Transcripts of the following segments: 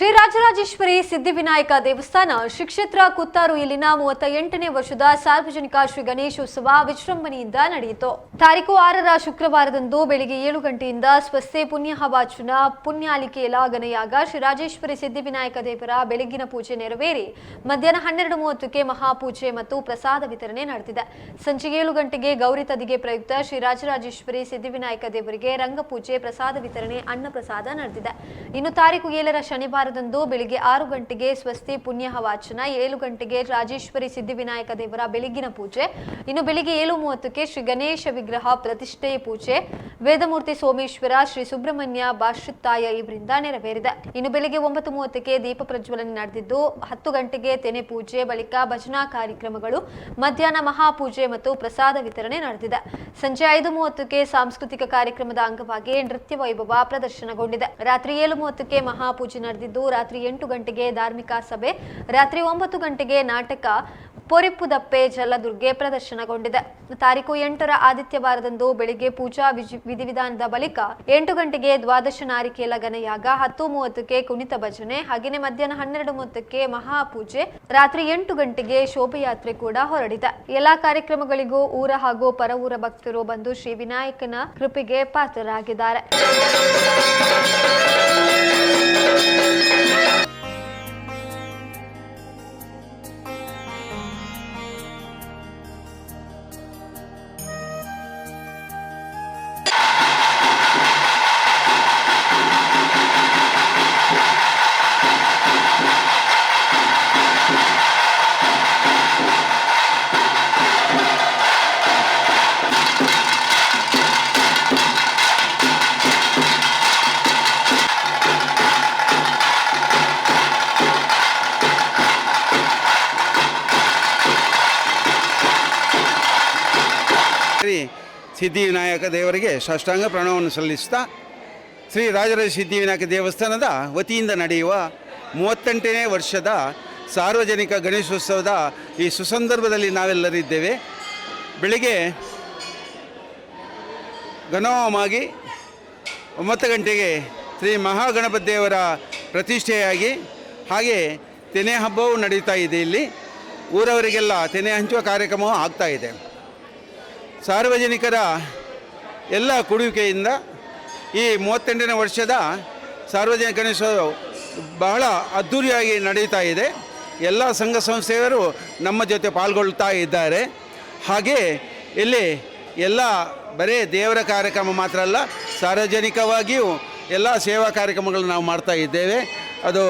ಶ್ರೀ ರಾಜರಾಜೇಶ್ವರಿ ಸಿದ್ಧಿವಿನಾಯಕ ದೇವಸ್ಥಾನ ಶ್ರೀ ಕ್ಷೇತ್ರ ಕುತ್ತಾರು ಇಲ್ಲಿನ ಮೂವತ್ತ ಎಂಟನೇ ವರ್ಷದ ಸಾರ್ವಜನಿಕ ಶ್ರೀ ಗಣೇಶೋತ್ಸವ ವಿಜೃಂಭಣೆಯಿಂದ ನಡೆಯಿತು. ತಾರೀಕು ಆರರ ಶುಕ್ರವಾರದಂದು ಬೆಳಿಗ್ಗೆ ಏಳು ಗಂಟೆಯಿಂದ ಸ್ವಸ್ತೆ ಪುಣ್ಯಹವಾಚನ ಪುಣ್ಯಾಲಿಕೆ ಗಣಯಾಗ ಶ್ರೀ ರಾಜೇಶ್ವರಿ ಸಿದ್ಧಿವಿನಾಯಕ ದೇವರ ಬೆಳಗ್ಗಿನ ಪೂಜೆ ನೆರವೇರಿ ಮಧ್ಯಾಹ್ನ ಹನ್ನೆರಡು ಮೂವತ್ತಕ್ಕೆ ಮಹಾಪೂಜೆ ಮತ್ತು ಪ್ರಸಾದ ವಿತರಣೆ ನಡೆದಿದೆ. ಸಂಜೆ ಏಳು ಗಂಟೆಗೆ ಗೌರಿ ತದಿಗೆ ಪ್ರಯುಕ್ತ ಶ್ರೀ ರಾಜರಾಜೇಶ್ವರಿ ಸಿದ್ಧಿವಿನಾಯಕ ದೇವರಿಗೆ ರಂಗಪೂಜೆ, ಪ್ರಸಾದ ವಿತರಣೆ, ಅನ್ನ ಪ್ರಸಾದ ನಡೆದಿದೆ. ಇನ್ನು ತಾರೀಕು ಏಳರ ಶನಿವಾರದಂದು ಬೆಳಿಗ್ಗೆ ಆರು ಗಂಟೆಗೆ ಸ್ವಸ್ತಿ ಪುಣ್ಯ ಹವಾಚನ ಏಳು ಗಂಟೆಗೆ ರಾಜೇಶ್ವರಿ ಸಿದ್ಧಿವಿನಾಯಕ ದೇವರ ಬೆಳಗಿನ ಪೂಜೆ, ಇನ್ನು ಬೆಳಿಗ್ಗೆ ಏಳು ಮೂವತ್ತಕ್ಕೆ ಶ್ರೀ ಗಣೇಶ ವಿಗ್ರಹ ಪ್ರತಿಷ್ಠೆಯ ಪೂಜೆ, ವೇದಮೂರ್ತಿ ಸೋಮೇಶ್ವರ, ಶ್ರೀ ಸುಬ್ರಹ್ಮಣ್ಯ ಬಾಷುತ್ತಾಯ ಇವರಿಂದ ನೆರವೇರಿದೆ. ಇನ್ನು ಬೆಳಿಗ್ಗೆ ಒಂಬತ್ತು ಮೂವತ್ತಕ್ಕೆ ದೀಪ ಪ್ರಜ್ವಲನೆ ನಡೆದಿದ್ದು, ಹತ್ತು ಗಂಟೆಗೆ ತೆನೆ ಪೂಜೆ, ಬಳಿಕ ಭಜನಾ ಕಾರ್ಯಕ್ರಮಗಳು, ಮಧ್ಯಾಹ್ನ ಮಹಾಪೂಜೆ ಮತ್ತು ಪ್ರಸಾದ ವಿತರಣೆ ನಡೆದಿದೆ. ಸಂಜೆ ಐದು ಮೂವತ್ತಕ್ಕೆ ಸಾಂಸ್ಕೃತಿಕ ಕಾರ್ಯಕ್ರಮದ ಅಂಗವಾಗಿ ನೃತ್ಯ ವೈಭವ ಪ್ರದರ್ಶನಗೊಂಡಿದೆ. ರಾತ್ರಿ ಏಳು ಮೂವತ್ತಕ್ಕೆ ಮಹಾಪೂಜೆ ನಡೆದಿದ್ದು ರಾತ್ರಿ ಎಂಟು ಗಂಟೆಗೆ ಧಾರ್ಮಿಕ ಸಭೆ, ರಾತ್ರಿ ಒಂಬತ್ತು ಗಂಟೆಗೆ ನಾಟಕ, ಪೊರಿಪ್ಪುದಪ್ಪೆ ಜಲದುರ್ಗೆ ಪ್ರದರ್ಶನಗೊಂಡಿದೆ. ತಾರೀಕು ಎಂಟರ ಆದಿತ್ಯವಾರದಂದು ಬೆಳಿಗ್ಗೆ ಪೂಜಾ ವಿಧಿವಿಧಾನದ ಬಳಿಕ ಎಂಟು ಗಂಟೆಗೆ ದ್ವಾದಶ ನಾರಿಕೆ ಗಣಯಾಗ ಹತ್ತು ಮೂವತ್ತಕ್ಕೆ ಕುಣಿತ ಭಜನೆ ಹಾಗೆಯೇ ಮಧ್ಯಾಹ್ನ ಹನ್ನೆರಡು ಮೂವತ್ತಕ್ಕೆ ಮಹಾಪೂಜೆ, ರಾತ್ರಿ ಎಂಟು ಗಂಟೆಗೆ ಶೋಭಾಯಾತ್ರೆ ಕೂಡ ಹೊರಡಿದೆ. ಎಲ್ಲಾ ಕಾರ್ಯಕ್ರಮಗಳಿಗೂ ಊರ ಹಾಗೂ ಪರವೂರ ಭಕ್ತರು ಬಂದು ಶ್ರೀ ವಿನಾಯಕನ ಕೃಪೆಗೆ ಪಾತ್ರರಾಗಿದ್ದಾರೆ. ಶ್ರೀ ಸಿದ್ಧಿವಿನಾಯಕ ದೇವರಿಗೆ ಸಾಷ್ಟಾಂಗ ಪ್ರಣವವನ್ನು ಸಲ್ಲಿಸ್ತಾ ಶ್ರೀ ರಾಜರಾಜ ಸಿದ್ಧಿವಿನಾಯಕ ದೇವಸ್ಥಾನದ ವತಿಯಿಂದ ನಡೆಯುವ ಮೂವತ್ತೆಂಟನೇ ವರ್ಷದ ಸಾರ್ವಜನಿಕ ಗಣೇಶೋತ್ಸವದ ಈ ಸುಸಂದರ್ಭದಲ್ಲಿ ನಾವೆಲ್ಲರಿದ್ದೇವೆ. ಬೆಳಿಗ್ಗೆ ಗಣೋಮಾಗಿ ಒಂಬತ್ತು ಗಂಟೆಗೆ ಶ್ರೀ ಮಹಾಗಣಪತಿ ದೇವರ ಪ್ರತಿಷ್ಠೆಯಾಗಿ ಹಾಗೆ ತೆನೆ ಹಬ್ಬವೂ ನಡೀತಾ ಇದೆ ಇಲ್ಲಿ. ಊರವರಿಗೆಲ್ಲ ತೆನೆ ಹಂಚುವ ಕಾರ್ಯಕ್ರಮವೂ ಆಗ್ತಾ ಇದೆ. ಸಾರ್ವಜನಿಕರ ಎಲ್ಲ ಕೊಡುವಿಕೆಯಿಂದ ಈ ಮೂವತ್ತೆಂಟನೇ ವರ್ಷದ ಸಾರ್ವಜನಿಕ ಗಣೇಶೋತ್ಸವ ಬಹಳ ಅದ್ಧೂರಿಯಾಗಿ ನಡೀತಾ ಇದೆ. ಎಲ್ಲ ಸಂಘ ಸಂಸ್ಥೆಯವರು ನಮ್ಮ ಜೊತೆ ಪಾಲ್ಗೊಳ್ತಾ ಇದ್ದಾರೆ. ಹಾಗೆ ಇಲ್ಲಿ ಎಲ್ಲ ಬರೀ ದೇವರ ಕಾರ್ಯಕ್ರಮ ಮಾತ್ರ ಅಲ್ಲ, ಸಾರ್ವಜನಿಕವಾಗಿಯೂ ಎಲ್ಲ ಸೇವಾ ಕಾರ್ಯಕ್ರಮಗಳನ್ನು ನಾವು ಮಾಡ್ತಾ ಇದ್ದೇವೆ. ಅದು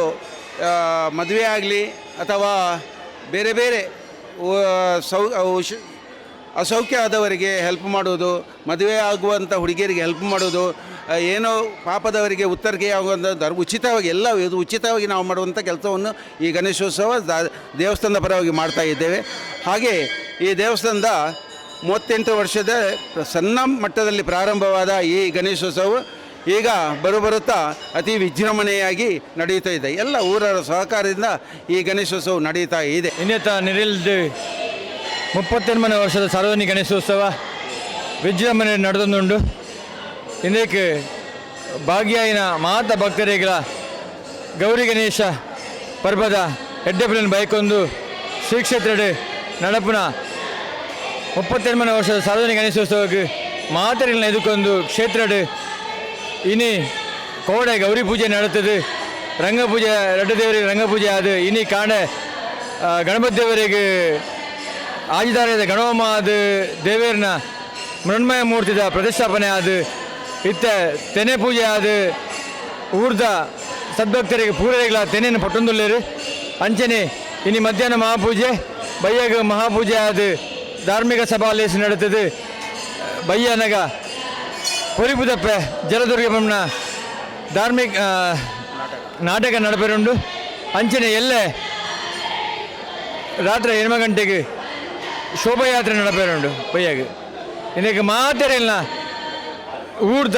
ಮದುವೆ ಆಗಲಿ ಅಥವಾ ಬೇರೆ ಬೇರೆ ಸೌ ಅಸೌಖ್ಯ ಆದವರಿಗೆ ಹೆಲ್ಪ್ ಮಾಡೋದು ಮದುವೆ ಆಗುವಂಥ ಹುಡುಗಿಯರಿಗೆ ಹೆಲ್ಪ್ ಮಾಡೋದು ಏನೋ ಪಾಪದವರಿಗೆ ಉತ್ತರಕ್ಕೆ ಆಗುವಂಥ ಧರ್ಮ ಉಚಿತವಾಗಿ ಎಲ್ಲ ಇದು ಉಚಿತವಾಗಿ ನಾವು ಮಾಡುವಂಥ ಕೆಲಸವನ್ನು ಈ ಗಣೇಶೋತ್ಸವ ದೇವಸ್ಥಾನದ ಪರವಾಗಿ ಮಾಡ್ತಾ ಇದ್ದೇವೆ. ಹಾಗೆ ಈ ದೇವಸ್ಥಾನದ ಮೂವತ್ತೆಂಟು ವರ್ಷದ ಸಣ್ಣ ಮಟ್ಟದಲ್ಲಿ ಪ್ರಾರಂಭವಾದ ಈ ಗಣೇಶೋತ್ಸವ ಈಗ ಬರುಬರುತ್ತಾ ಅತಿ ವಿಜೃಂಭಣೆಯಾಗಿ ನಡೆಯುತ್ತಾ ಇದೆ. ಎಲ್ಲ ಊರರ ಸಹಕಾರದಿಂದ ಈ ಗಣೇಶೋತ್ಸವ ನಡೆಯುತ್ತಾ ಇದೆ. ಇನ್ನೇತ ನಿರಿಲ್ದು മുപ്പത്തൊൻപത് ವರ್ಷದ സർവജന ಗಣೇಶೋತ್ಸವ ವಿಜೃಂಭಣೆ ನಡೆದೊಂದುಂಡು ಇದಕ್ಕೆ ಭಾಗ್ಯಾಯಿನ ಮಾತ ಭಕ್ತರಿಗಳ ಗೌರಿ ಗಣೇಶ ಪರ್ಬದ ಎಡ್ಡೆಪಿನ ಬೈಕೊಂದು ಶ್ರೀಕ್ಷೇತ್ರಡೆ ನಡಪುನ ಮುಪ್ಪತ್ತೆರಡು ವರ್ಷದ ಸಾರ್ವಜನಿಕ ಗಣೇಶೋತ್ಸವಕ್ಕೆ ಮಾತರಿನ ಎದುಕೊಂದು ಕ್ಷೇತ್ರಡು ಇನಿ ಕೋಡೆ ಗೌರಿ ಪೂಜೆ ನಡೆತದೆ ರಂಗಪೂಜೆ ರೆಡ್ಡ ದೇವರಿಗೆ ರಂಗಪೂಜೆ ಆದ ಇನಿ ಕಾಂಡೆ ಗಣಪತಿ ದೇವರಿಗೆ ಆಜಿದಾರದ ಗಣೋಮ ಅದು ದೇವೇರ್ನ ಮೃಣ್ಮಯ ಮೂರ್ತಿದ ಪ್ರತಿಷ್ಠಾಪನೆ ಅದು. ಇತ್ತ ತೆನೆ ಪೂಜೆ ಅದು ಊರ್ದ ಸದ್ಭಕ್ತರಿಗೆ ಪೂರೈಗಳ ತೆನೆಯನ್ನು ಪಟ್ಟೊಂದುಲ್ಲೇರು. ಅಂಚನೆ, ಇನಿ ಮಧ್ಯಾಹ್ನ ಮಹಾಪೂಜೆ ಬಯ್ಯಗ ಮಹಾಪೂಜೆ ಅದು ಧಾರ್ಮಿಕ ಸಭಾಲೇಸಿ ನಡೀತದೆ. ಬಯ್ಯನಗ ಪೊರಿಪುದಪ್ಪೆ ಜಲದುರ್ಗಮ್ಮನ ಧಾರ್ಮಿಕ ನಾಟಕ ನಡಪೆರುಂಡು. ಅಂಚನೆ ಎಲ್ಲೆ ರಾತ್ರಿ ಗಂಟೆಗೆ ಶೋಭಾಯಾತ್ರೆ ನಡಪೇರುಂಡು ಬಯ್ಯಾಗ ಇದಕ್ಕೆ ಮಾತಾಡಿಲ್ಲ ಊರ್ದ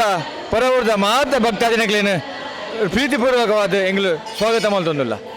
ಪರ ಊರ್ದ ಮಾತ ಭಕ್ತಾದಿನಗಳೇನು ಪ್ರೀತಿಪೂರ್ವಕವಾದ ಎಂಗ್ಲು ಸ್ವಾಗತ ಮಲ್ತೊಂದುಲ್ಲ.